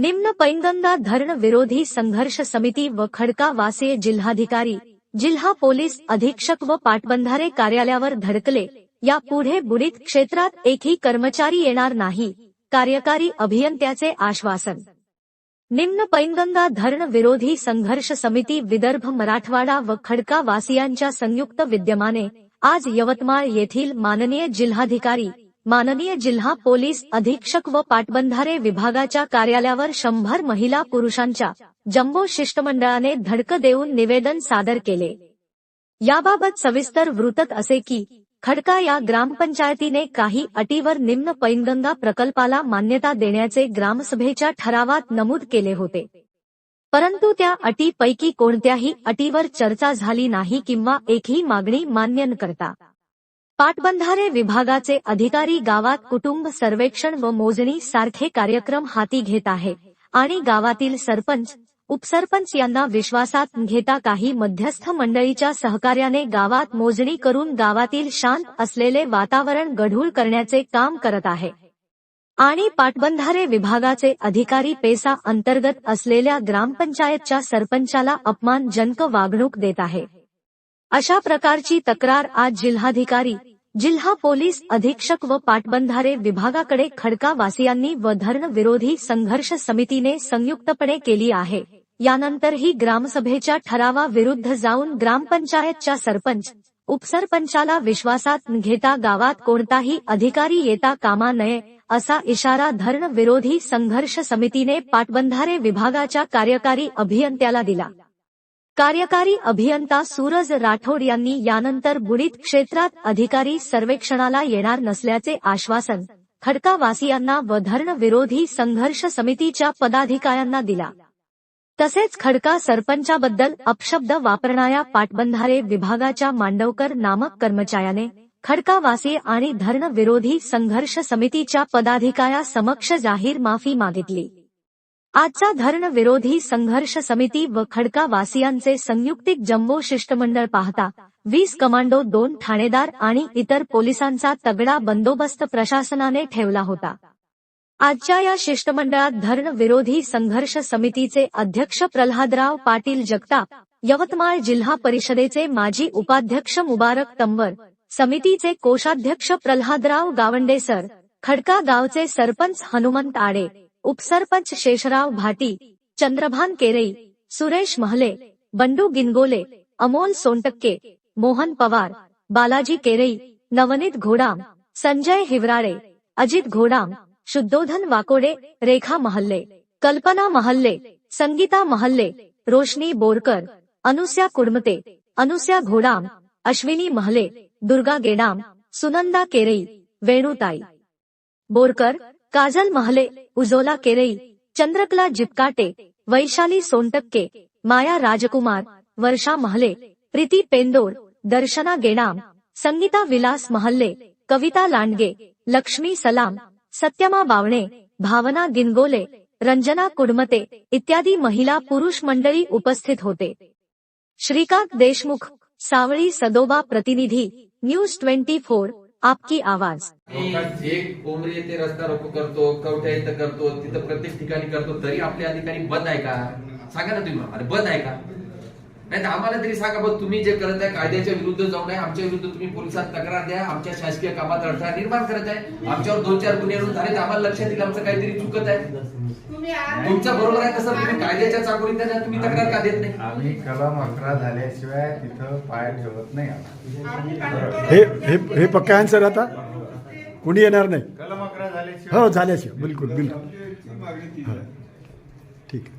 निम्न पैनगंगा धरण विरोधी संघर्ष समिती व खडका वासीय जिल्हाधिकारी जिल्हा पोलीस अधीक्षक व पाटबंधारे कार्यालयावर धडकले. या पुढे बुडीत क्षेत्रात एकही कर्मचारी येणार नाही. कार्यकारी अभियंत्याचे आश्वासन. निम्न पैनगंगा धरण विरोधी संघर्ष समिती विदर्भ मराठवाडा व खडका वासियांच्या संयुक्त विद्यमाने आज यवतमाळ येथील माननीय जिल्हाधिकारी माननीय जिल्हा पोलीस अधीक्षक व पाटबंधारे विभागाच्या कार्यालयावर शंभर महिला पुरुषांच्या जम्बो शिष्टमंडळाने धडक देऊन निवेदन सादर केले. याबाबत सविस्तर वृत्त असे की खडका या ग्रामपंचायतीने काही अटीवर निम्न पैनगंगा प्रकल्पाला मान्यता देण्याचे ग्रामसभेच्या ठरावात नमूद केले होते. परंतु त्या अटीपैकी कोणत्याही अटीवर चर्चा झाली नाही किंवा एकही मागणी मान्य न करता पाटबंधारे विभागाचे अधिकारी गावात कुटुंब सर्वेक्षण व मोजणी सारखे कार्यक्रम हाती घेत आहे. आणि गावातील सरपंच उपसरपंच यांना विश्वासात घेता काही मध्यस्थ मंडळीच्या सहकार्याने गावात मोजणी करून गावातील शांत असलेले वातावरण गढूळ करण्याचे काम करत आहे. आणि पाटबंधारे विभागाचे अधिकारी पेसा अंतर्गत असलेल्या ग्रामपंचायतच्या सरपंचाला अपमानजनक वागणूक देत आहे. अशा प्रकारची तक्रार आज जिल्हाधिकारी जिल्हा पोलीस अधीक्षक व पाटबंधारे विभागाकडे खडका वासियांनी व धरण विरोधी संघर्ष समितीने संयुक्तपणे केली आहे. यानंतरही ग्रामसभेच्या ठरावा विरुद्ध जाऊन ग्रामपंचायतच्या सरपंच उपसरपंचाला विश्वासात घेता गावात कोणताही अधिकारी येता कामा नये असा इशारा धरण विरोधी संघर्ष समितीने पाटबंधारे विभागाच्या कार्यकारी अभियंत्याला दिला. कार्यकारी अभियंता सूरज राठोड यांनी यानंतर बुडीत क्षेत्रात अधिकारी सर्वेक्षणाला येणार नसल्याचे आश्वासन खडकावासियांना व धरण विरोधी संघर्ष समितीच्या पदाधिकाऱ्यांना दिला. तसेच खडका सरपंचाबद्दल अपशब्द वापरणाऱ्या पाटबंधारे विभागाच्या मांडवकर नामक कर्मचाऱ्याने खडकावासी आणि धरण विरोधी संघर्ष समितीच्या पदाधिकाऱ्या समक्ष जाहीर माफी मागितली. आजचा धरण विरोधी संघर्ष समिती व खडका वासियांचे संयुक्तिक जम्बो शिष्टमंडळ पाहता वीस कमांडो दोन ठाणेदार आणि इतर पोलिसांचा तगडा बंदोबस्त प्रशासनाने ठेवला होता. आजच्या या शिष्टमंडळात धरण विरोधी संघर्ष समितीचे अध्यक्ष प्रल्हादराव पाटील जगताप यवतमाळ जिल्हा परिषदेचे माजी उपाध्यक्ष मुबारक तंवर समितीचे कोषाध्यक्ष प्रल्हादराव गावंडेसर खडका गावचे सरपंच हनुमंत आडे उपसरपंच शेषराव भाटी, चंद्रभान केरई, सुरेश महले, बंडू गिनगोले, अमोल सोनटक्के, मोहन पवार, बालाजी केरई, नवनीत घोडाम, संजय हिवराड़े अजित घोडाम, शुद्धोधन वाकोडे, रेखा महल्ले, कल्पना महल्ले, संगीता महल्ले, रोशनी बोरकर, अनुस्या कुडमते, अनुस्या घोडाम, अश्विनी महले, दुर्गा गेडाम, सुनंदा केरई, वेणुताई बोरकर काजल महले उजोला केरई चंद्रकला जिपकाटे वैशाली सोनटक्के माया राजकुमार वर्षा महले प्रीती पेंदोर दर्शना गेणाम संगीता विलास महल्ले कविता लांडगे लक्ष्मी सलाम सत्यमा बावणे भावना गिनगोले रंजना कुडमते इत्यादी महिला पुरुष मंडळी उपस्थित होते. श्रीकांत देशमुख सावळी सदोबा प्रतिनिधी न्यूज ट्वेंटी फोर. आपकी आवाज। लोकांत एक कोंबडी येथे रस्ता रोको करतो कवठ्या इथं करतो तिथं प्रत्येक ठिकाणी करतो तरी आपले अधिकारी बंद आहे का? सांगा ना तुम्ही. अरे बंद आहे का? नाही तर आम्हाला तरी सांगा बघ तुम्ही जे करत आहे कायद्याच्या विरुद्ध जाऊ नये आमच्या विरुद्ध तुम्ही पोलिसात तक्रार द्या आमच्या शासकीय कामात अडथळा निर्माण करत आहे आमच्यावर दोन चार गुन्हे नोंद झाले तर आम्हाला लक्षात येईल आमचं काहीतरी चुकत आहे. तुमचं बरोबर आहे तसं तुम्ही कायद्याच्या चाकोरीत तुम्ही तक्रार का देत नाही? आम्ही कलम अकरा झाल्याशिवाय तिथं पाय ठेवत नाही. हे हे हे पक्का आन्सर आता? कुणी येणार नाही? कलम अकरा झाल्याशिवाय हो झाल्याशिवाय बिलकुल बिलकुल. ठीक आहे.